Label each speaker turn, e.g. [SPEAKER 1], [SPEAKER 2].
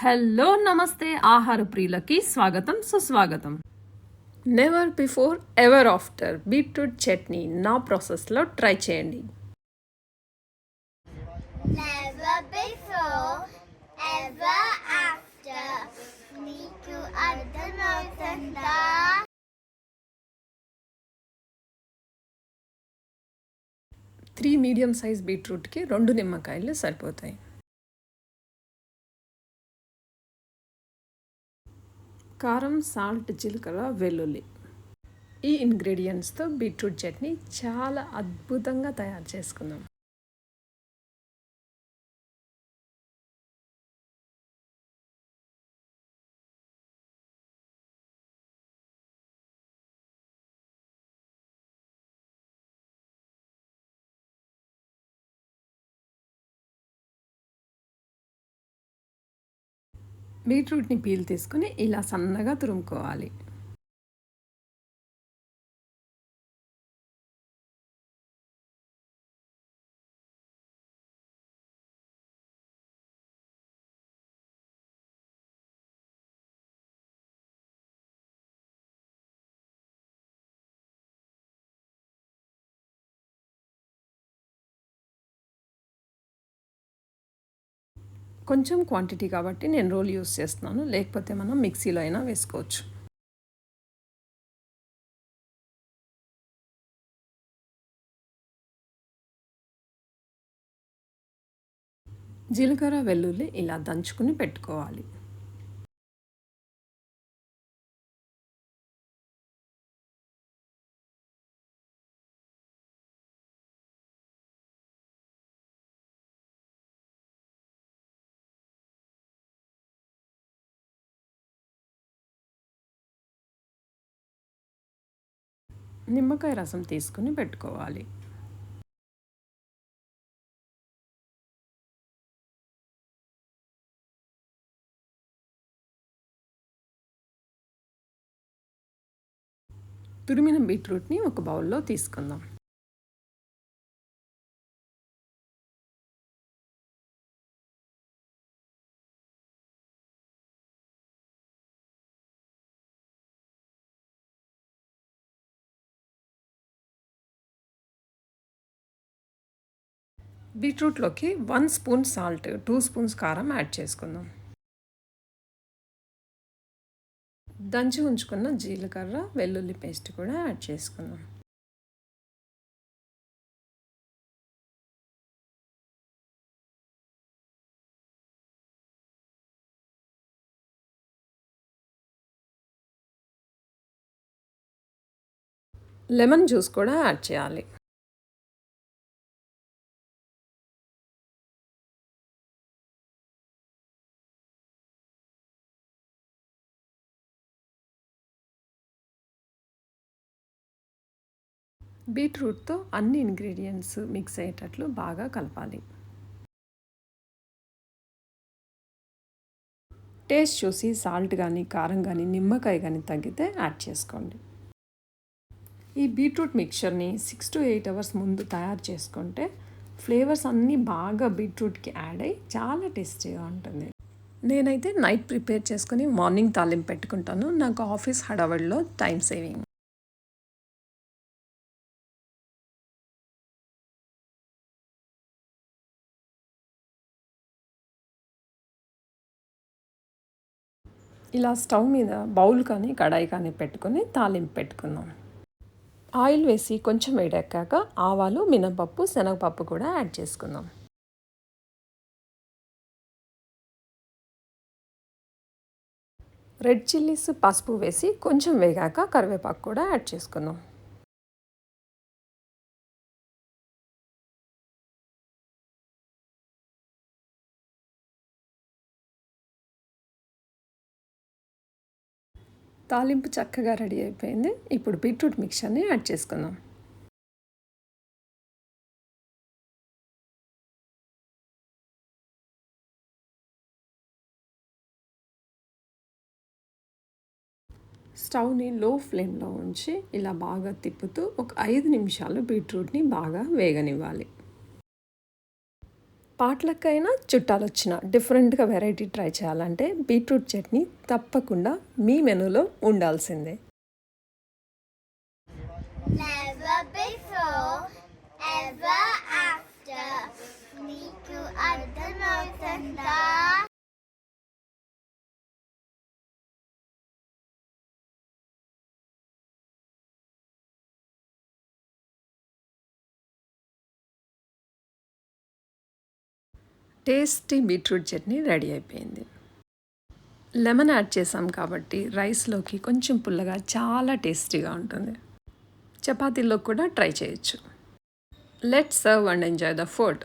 [SPEAKER 1] Hello నమస్తే. ఆహార ప్రియులకి స్వాగతం సుస్వాగతం. Never before ever after beetroot chutney నా ప్రాసెస్లో ట్రై చేయండి. త్రీ మీడియం సైజ్ బీట్రూట్కి రెండు నిమ్మకాయలు సరిపోతాయి. కారం సాల్ట్ జీలకర్ర వెల్లుల్లి. ఈ ఇంగ్రీడియంట్స్తో బీట్రూట్ చట్నీ చాలా అద్భుతంగా తయారు చేసుకుందాం. బీట్రూట్ని పీల్ తీసుకుని ఇలా సన్నగా తురుముకోవాలి. కొంచెం క్వాంటిటీ కాబట్టి నేను రోల్ యూస్ చేస్తున్నాను. లేకపోతే మనం మిక్సీలో అయినా వేసుకోవచ్చు. జీలకర్ర వెల్లుల్లి ఇలా దంచుకుని పెట్టుకోవాలి. నిమ్మకాయ రసం తీసుకుని పెట్టుకోవాలి. తురిమిన బీట్రూట్ని ఒక బౌల్లో తీసుకుందాం. బీట్రూట్లోకి one spoon salt two spoons కారం యాడ్ చేసుకుందాం. దంచి ఉంచుకున్న జీలకర్ర వెల్లుల్లి పేస్ట్ కూడా యాడ్ చేసుకుందాం. లెమన్ జ్యూస్ కూడా యాడ్ చేయాలి. బీట్రూట్తో అన్ని ఇంగ్రీడియంట్స్ మిక్స్ అయ్యేటట్లు బాగా కలపాలి. టేస్ట్ చూసి సాల్ట్ కానీ కారం కానీ నిమ్మకాయ కానీ తగ్గితే యాడ్ చేసుకోండి. ఈ బీట్రూట్ మిక్చర్ని సిక్స్ టు ఎయిట్ అవర్స్ ముందు తయారు చేసుకుంటే ఫ్లేవర్స్ అన్నీ బాగా బీట్రూట్కి యాడ్ అయ్యి చాలా టేస్టీగా ఉంటుంది. నేనైతే నైట్ ప్రిపేర్ చేసుకుని మార్నింగ్ తాలింపు పెట్టుకుంటాను. నాకు ఆఫీస్ హడావడిలో టైం సేవింగ్. ఇలా స్టవ్ మీద బౌల్ కానీ కడాయి కానీ పెట్టుకొని తాలింపు పెట్టుకుందాం. ఆయిల్ వేసి కొంచెం వేడెక్కాక ఆవాలు మినపప్పు శనగపప్పు కూడా యాడ్ చేసుకుందాం. రెడ్ చిల్లీస్ పసుపు వేసి కొంచెం వేగాక కరివేపాకు కూడా యాడ్ చేసుకుందాం. తాలింపు చక్కగా రెడీ అయిపోయింది. ఇప్పుడు బీట్రూట్ మిక్చర్ని యాడ్ చేసుకుందాం. స్టవ్ని లో ఫ్లేమ్లో ఉంచి ఇలా బాగా తిప్పుతూ ఒక ఐదు నిమిషాలు బీట్రూట్ని బాగా వేగనివ్వాలి. పాటలకైనా చుట్టాలు వచ్చిన డిఫరెంట్గా వెరైటీ ట్రై చేయాలంటే బీట్రూట్ చట్నీ తప్పకుండా మీ మెనూలో ఉండాల్సిందే
[SPEAKER 2] Never before, ever after. నీకు అర్థమవుతుందా
[SPEAKER 1] టేస్టీ బీట్రూట్ చట్నీ రెడీ అయిపోయింది. లెమన్ యాడ్ చేసాం కాబట్టి రైస్లోకి కొంచెం పుల్లగా చాలా టేస్టీగా ఉంటుంది. చపాతీలో కూడా ట్రై చేయొచ్చు. Let serve and enjoy the food.